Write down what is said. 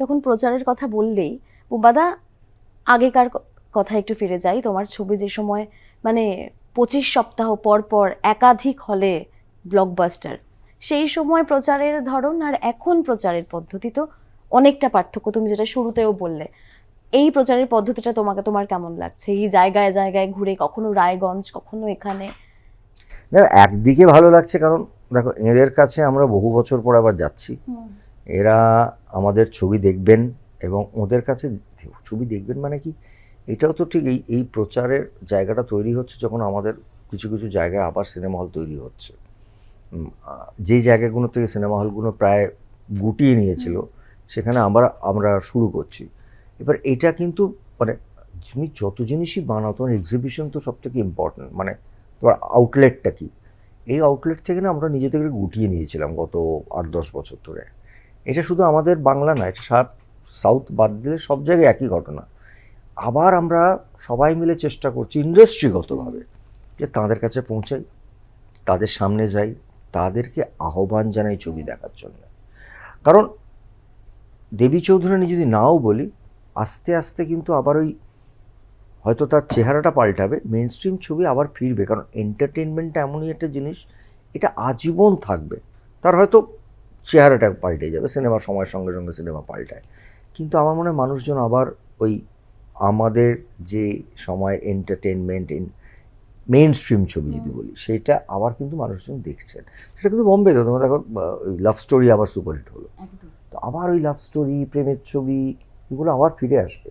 যখন প্রচারের কথা বললেই বুবাদা আগেকার কথা একটু ফিরে যাই। তোমার ছবি যে সময় মানে পঁচিশ সপ্তাহ পর পর একাধিক হলে ব্লকবাস্টার সেই সময় প্রচারের ধরন আর এখন প্রচারের পদ্ধতি তো অনেকটা পার্থক্য। তুমি যেটা শুরুতেও বললে এই প্রচারের পদ্ধতিটা তোমাকে তোমার কেমন লাগছে? এই জায়গায় জায়গায় ঘুরে কখনো রায়গঞ্জ কখনো এখানে? দেখো একদিকে ভালো লাগছে কারণ দেখো এদের কাছে আমরা বহু বছর পর আবার যাচ্ছি। এরা আমাদের ছবি দেখবেন এবং ওদের কাছে ছবি দেখবেন মানে কি? এটাও তো ঠিক এই এই প্রচারের জায়গাটা তৈরি হচ্ছে যখন আমাদের কিছু কিছু জায়গায় আবার সিনেমা হল তৈরি হচ্ছে। যেই জায়গাগুলো থেকে সিনেমা হলগুলো প্রায় গুটিয়ে নিয়েছিল সেখানে আবার আমরা শুরু করছি। এবার এটা কিন্তু মানে তুমি যত জিনিসই বানাও তোমার এক্সিবিশন তো সব থেকে ইম্পর্টেন্ট মানে তোমার আউটলেটটা কি? এই আউটলেট থেকে না আমরা নিজে থেকে গুটিয়ে নিয়েছিলাম গত আট দশ বছর ধরে। এটা শুধু আমাদের বাংলা না এটা সাত সাউথ বাদ দিলে সব জায়গায় একই ঘটনা। আবার আমরা সবাই মিলে চেষ্টা করছি ইন্ডাস্ট্রিগতভাবে যে তাদের কাছে পৌঁছাই, তাদের সামনে যাই, তাদেরকে আহ্বান জানাই ছবি দেখার জন্য। কারণ দেবী চৌধুরানী যদি নাও বলি, আস্তে আস্তে কিন্তু আবার ওই হয়তো তার চেহারাটা পাল্টাবে মেন স্ট্রিম ছবি আবার ফিরবে। কারণ এন্টারটেনমেন্টটা এমনই একটা জিনিস, এটা আজীবন থাকবে। তার হয়তো চেহারাটা পাল্টে যাবে সিনেমার সময়ের সঙ্গে সঙ্গে সিনেমা পাল্টায়। কিন্তু আমার মনে হয় মানুষজন আবার ওই আমাদের যে সময় এন্টারটেনমেন্ট ইন মেন স্ট্রিম ছবি যদি বলি সেটা আবার কিন্তু মানুষজন দেখছেন। সেটা কিন্তু বম্বে তো তোমার দেখো ওই লাভ স্টোরি আবার সুপারহিট হলো। তো আবার ওই লাভ স্টোরি প্রেমের ছবি এগুলো আবার ফিরে আসবে।